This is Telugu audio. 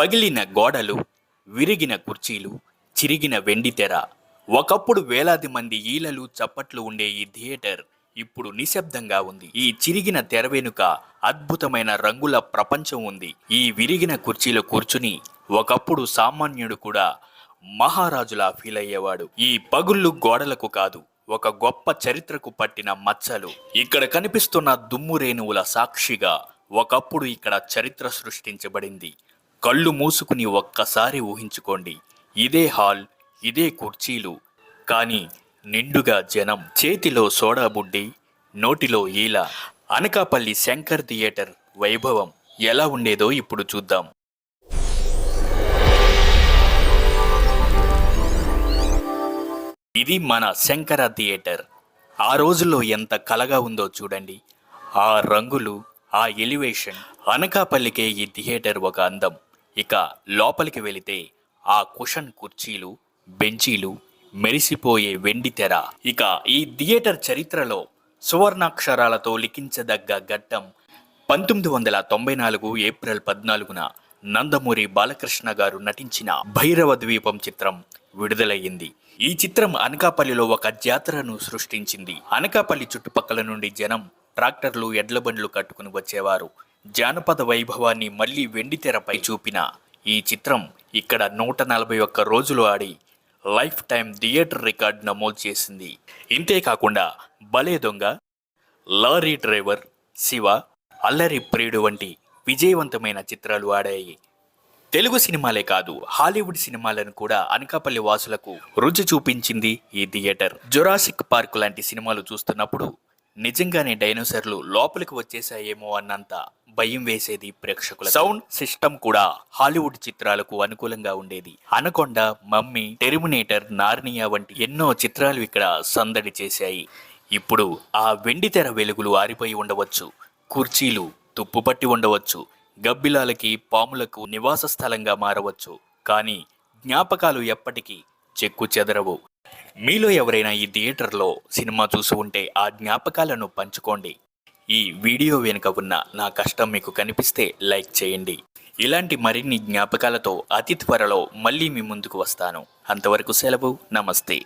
పగిలిన గోడలు విరిగిన కుర్చీలు చిరిగిన వెండి తెర. ఒకప్పుడు వేలాది మంది ఈలలు చప్పట్లు ఉండే ఈ థియేటర్ ఇప్పుడు నిశ్శబ్దంగా ఉంది. ఈ చిరిగిన తెర వెనుక అద్భుతమైన రంగుల ప్రపంచం ఉంది. ఈ విరిగిన కుర్చీలో కూర్చుని ఒకప్పుడు సామాన్యుడు కూడా మహారాజులా ఫీల్ అయ్యేవాడు. ఈ పగుళ్ళు గోడలకు కాదు ఒక గొప్ప చరిత్రకు పట్టిన మచ్చలు. ఇక్కడ కనిపిస్తున్న దుమ్ము రేణువుల సాక్షిగా ఒకప్పుడు ఇక్కడ చరిత్ర సృష్టించబడింది. కళ్ళు మూసుకుని ఒక్కసారి ఊహించుకోండి. ఇదే హాల్ ఇదే కుర్చీలు. కానీ నిండుగా జనం. చేతిలో సోడా బుడ్డి నోటిలో ఈల. అనకాపల్లి శంకర్ థియేటర్ వైభవం ఎలా ఉండేదో ఇప్పుడు చూద్దాం. ఇది మన శంకర థియేటర్. ఆ రోజుల్లో ఎంత కలగా ఉందో చూడండి. ఆ రంగులు ఆ ఎలివేషన్ అనకాపల్లికే ఈ థియేటర్ ఒక అందం. ఇక లోపలికి వెళితే ఆ కుషన్ కుర్చీలు బెంచీలు మెరిసిపోయే వెండి తెర. ఇక ఈ థియేటర్ చరిత్రలో సువర్ణాక్షరాలతో లిఖించదగ్గ ఘట్టం పంతొమ్మిది వందల తొంభై నాలుగు ఏప్రిల్ పద్నాలుగున నందమూరి బాలకృష్ణ గారు నటించిన భైరవ ద్వీపం చిత్రం విడుదలయ్యింది. ఈ చిత్రం అనకాపల్లిలో ఒక జాతరను సృష్టించింది. అనకాపల్లి చుట్టుపక్కల నుండి జనం ట్రాక్టర్లు ఎడ్ల బండ్లు కట్టుకుని వచ్చేవారు. జానపద వైభవాన్ని మళ్ళీ వెండితెరపై చూపిన ఈ చిత్రం ఇక్కడ నూట నలభై ఒక్క రోజులు ఆడి లైఫ్ టైం థియేటర్ రికార్డు నమోదు చేసింది. ఇంతేకాకుండా భలే దొంగ లారీ డ్రైవర్ శివ అల్లరి ప్రియుడు వంటి విజయవంతమైన చిత్రాలు ఆడాయి. తెలుగు సినిమాలే కాదు హాలీవుడ్ సినిమాలను కూడా అనకాపల్లి వాసులకు రుచి చూపించింది ఈ థియేటర్. జొరాసిక్ పార్క్ లాంటి సినిమాలు చూస్తున్నప్పుడు నిజంగానే డైనోసార్లు లోపలికి వచ్చేసాయేమో అన్నంత భయం వేసేది ప్రేక్షకుల సౌండ్ సిస్టమ్ కూడా హాలీవుడ్ చిత్రాలకు అనుకూలంగా ఉండేది. అనకొండ మమ్మీ టెర్మినేటర్ నార్నియా వంటి ఎన్నో చిత్రాలు ఇక్కడ సందడి చేశాయి. ఇప్పుడు ఆ వెండి తెర వెలుగులు ఆరిపోయి ఉండవచ్చు. కుర్చీలు తుప్పుపట్టి ఉండవచ్చు. గబ్బిలాలకి పాములకు నివాస స్థలంగా మారవచ్చు. కానీ జ్ఞాపకాలు ఎప్పటికీ చెక్కు చెదరవు. మీలో ఎవరైనా ఈ థియేటర్లో సినిమా చూసి ఉంటే ఆ జ్ఞాపకాలను పంచుకోండి. ఈ వీడియో వెనుక ఉన్న నా కష్టం మీకు కనిపిస్తే లైక్ చేయండి. ఇలాంటి మరిన్ని జ్ఞాపకాలతో అతి త్వరలో మళ్ళీ మీ ముందుకు వస్తాను. అంతవరకు సెలవు నమస్తే.